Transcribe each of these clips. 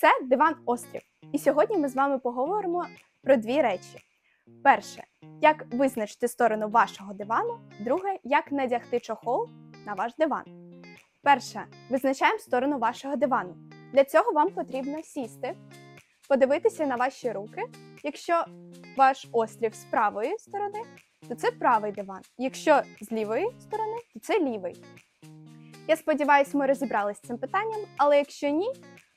Це диван острів. І сьогодні ми з вами поговоримо про дві речі: перше, як визначити сторону вашого дивану, друге, як надягти чохол на ваш диван. Перше, визначаємо сторону вашого дивану. Для цього вам потрібно сісти, подивитися на ваші руки. Якщо ваш острів з правої сторони, то це правий диван. Якщо з лівої сторони, то це лівий. Я сподіваюся, ми розібралися з цим питанням, але якщо ні,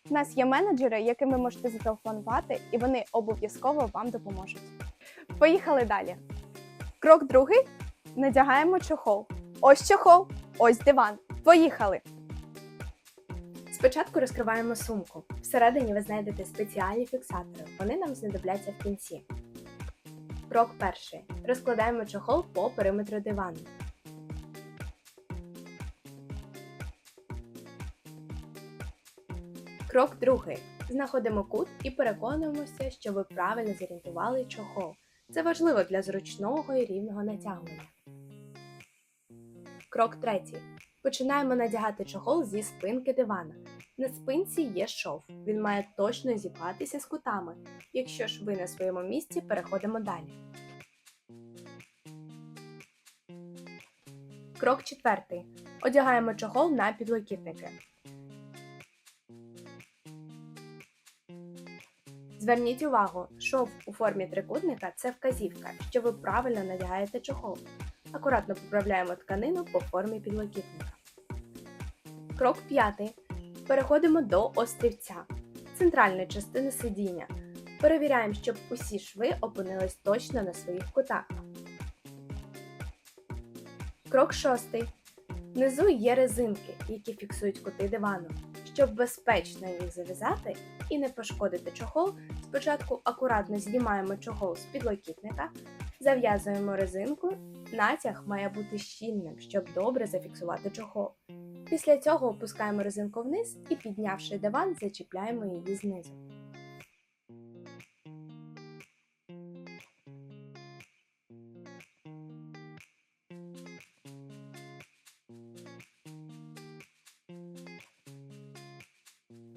у нас є менеджери, яким ви можете зателефонувати, і вони обов'язково вам допоможуть. Поїхали далі. Крок другий: надягаємо чохол. Ось чохол, ось диван. Поїхали! Спочатку розкриваємо сумку. Всередині ви знайдете спеціальні фіксатори. Вони нам знадобляться в кінці. Крок перший. Розкладаємо чохол по периметру дивану. Крок другий. Знаходимо кут і переконуємося, що ви правильно зорієнтували чохол. Це важливо для зручного і рівного натягування. Крок третій. Починаємо надягати чохол зі спинки дивана. На спинці є шов. Він має точно зіпатися з кутами. Якщо ж ви на своєму місці, переходимо далі. Крок четвертий. Одягаємо чохол на підлокітники. Зверніть увагу, шов у формі трикутника це вказівка, що ви правильно надягаєте чохол. Акуратно поправляємо тканину по формі підлокітника. Крок п'ятий. Переходимо до острівця, центральної частини сидіння. Перевіряємо, щоб усі шви опинились точно на своїх кутах. Крок шостий. Внизу є резинки, які фіксують кути дивану. Щоб безпечно їх зав'язати і не пошкодити чохол, спочатку акуратно знімаємо чохол з підлокітника, зав'язуємо резинку Натяг має бути щільним, щоб добре зафіксувати чохол. Після цього опускаємо резинку вниз і, піднявши диван, зачіпляємо її знизу.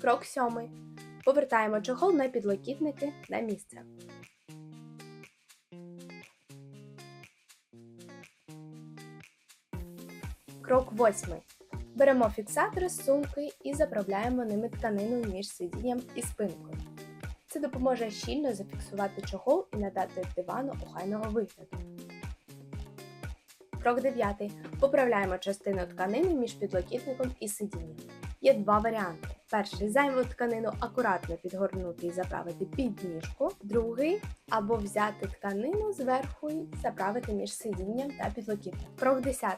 Крок сьомий. Повертаємо чохол на підлокітники на місце. Крок восьмий. Беремо фіксатори з сумки і заправляємо ними тканину між сидінням і спинкою. Це допоможе щільно зафіксувати чохол і надати дивану охайного вигляду. Крок 9. Поправляємо частину тканини між підлокітником і сидінням. Є два варіанти. Перший зайву тканину акуратно підгорнути і заправити під ніжку. Другий або взяти тканину зверху і заправити між сидінням та підлокітником. Крок 10.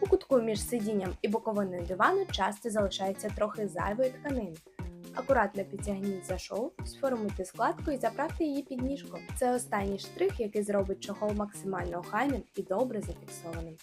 У кутку між сидінням і боковиною дивану часто залишається трохи зайвої тканини. Акуратно підтягніть за шов, сформуйте складку і заправте її під ніжку. Це останній штрих, який зробить чохол максимально охайним і добре зафіксованим.